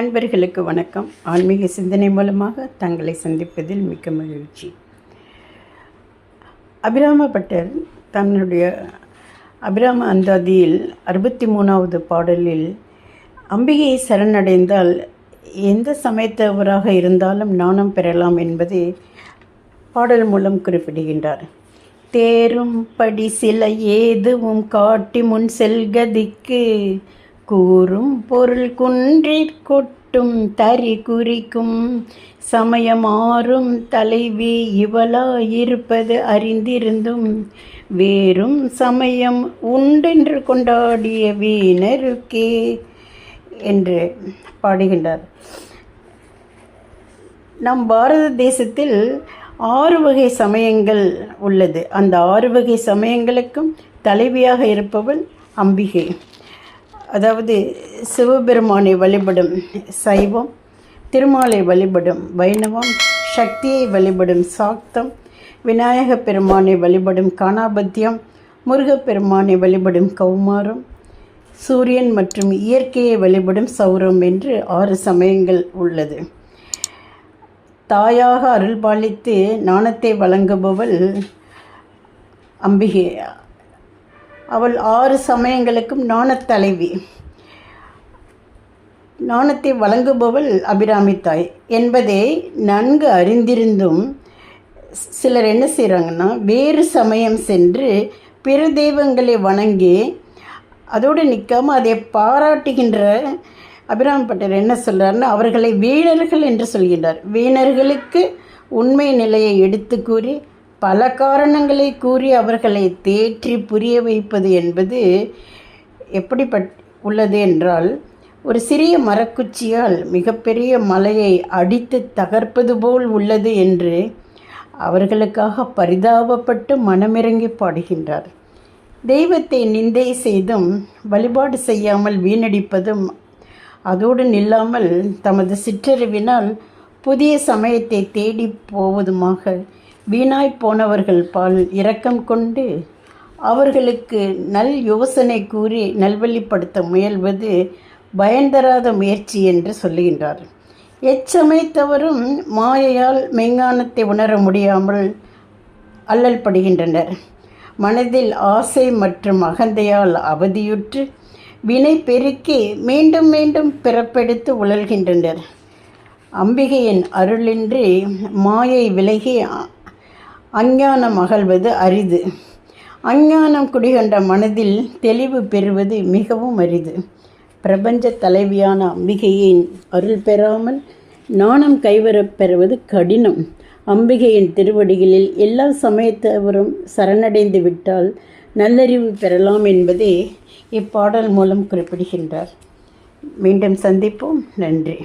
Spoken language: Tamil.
அன்பர்களுக்கு வணக்கம். ஆன்மீக சிந்தனை மூலமாக தங்களை சந்திப்பதில் மிக்க மகிழ்ச்சி. அபிராம பட்டர் தன்னுடைய அபிராம அந்தாதியில் அறுபத்தி மூணாவது பாடலில் அம்பிகையை சரணடைந்தால் எந்த சமயத்தவராக இருந்தாலும் நாணம் பெறலாம் என்பதை பாடல் மூலம் குறிப்பிடுகின்றார். தேரும் படி சில ஏதுவும் காட்டி முன் செல்கதிக்கு கூறும் பொருள் குன்றிற் கொட்டும் தறி குறிக்கும். சமயமாறும் தலைவி இவளாயிருப்பது அறிந்திருந்தும். வேறும் சமயம் உண்டென்று கொண்டாடிய வீணருக்கே என்று பாடுகின்றார். நம் பாரத தேசத்தில் ஆறு வகை சமயங்கள் உள்ளது. அந்த ஆறு வகை சமயங்களுக்கும் தலைவியாக இருப்பவள் அம்பிகை. அதாவது சிவபெருமானை வழிபடும் சைவம் திருமாலை வழிபடும் வைணவம் சக்தியை வழிபடும் சாக்தம் விநாயக பெருமானை வழிபடும் காணாபத்தியம் முருகப்பெருமானை வழிபடும் கௌமாரம் சூரியன் மற்றும் இயற்கையை வழிபடும் சௌரம் என்று ஆறு சமயங்கள் உள்ளது. தாயாக அருள்பாலித்து நாணத்தை வழங்குபவள் அம்பிகை அவள் ஆறு சமயங்களுக்கும் நாணத்தலைவி நாணத்தை வழங்குபவள் அபிராமி தாய். என்பதை நன்கு அறிந்திருந்தும் சிலர் என்ன செய்கிறாங்கன்னா வேறு சமயம் சென்று பிற தெய்வங்களை வணங்கி அதோடு நிற்காமல் அதை பாராட்டுகின்ற அபிராமி பட்டர் என்ன சொல்கிறாருன்னா அவர்களை வீணர்கள் என்று சொல்கின்றார். வீணர்களுக்கு உண்மை நிலையை எடுத்து கூறி பல காரணங்களை கூறி அவர்களை தேற்றி புரிய வைப்பது என்பது எப்படிப்பட் உள்ளது என்றால் ஒரு சிறிய மரக்குச்சியால் மிகப்பெரிய மலையை அடித்து தகர்ப்பது போல் உள்ளது என்று அவர்களுக்காக பரிதாபப்பட்டு மனமிறங்கி பாடுகின்றார். தெய்வத்தை நிந்தை செய்தும் வழிபாடு செய்யாமல் வீணடிப்பதும் அதோடு நில்லாமல் தமது சிற்றறிவினால் புதிய சமயத்தை தேடி போவதுமாக வீணாய் போனவர்கள் பால் இரக்கம் கொண்டு அவர்களுக்கு நல் யோசனை கூறி நல்வழிப்படுத்த முயல்வது பயன்தராத முயற்சி என்று சொல்லுகின்றார். எச்சமயத்தவரும் மாயையால் மெய்ஞானத்தை உணர முடியாமல் அல்லல் படுகின்றனர். மனதில் ஆசை மற்றும் அகந்தையால் அவதியுற்று வினை பெருக்கி மீண்டும் மீண்டும் பிறப்பெடுத்து உழல்கின்றனர். அம்பிகையின் அருளின்றி மாயை விலகி அஞ்ஞானம் அகழ்வது அரிது. அஞ்ஞானம் குடிகொண்ட மனதில் தெளிவு பெறுவது மிகவும் அரிது. பிரபஞ்ச தலைவியான அம்பிகையின் அருள் பெறாமல் நாணம் கைவரப் பெறுவது கடினம். அம்பிகையின் திருவடிகளில் எல்லா சமயத்தவரும் சரணடைந்து விட்டால் நல்லறிவு பெறலாம் என்பதே இப்பாடல் மூலம் குறிப்பிடுகின்றார். மீண்டும் சந்திப்போம். நன்றி.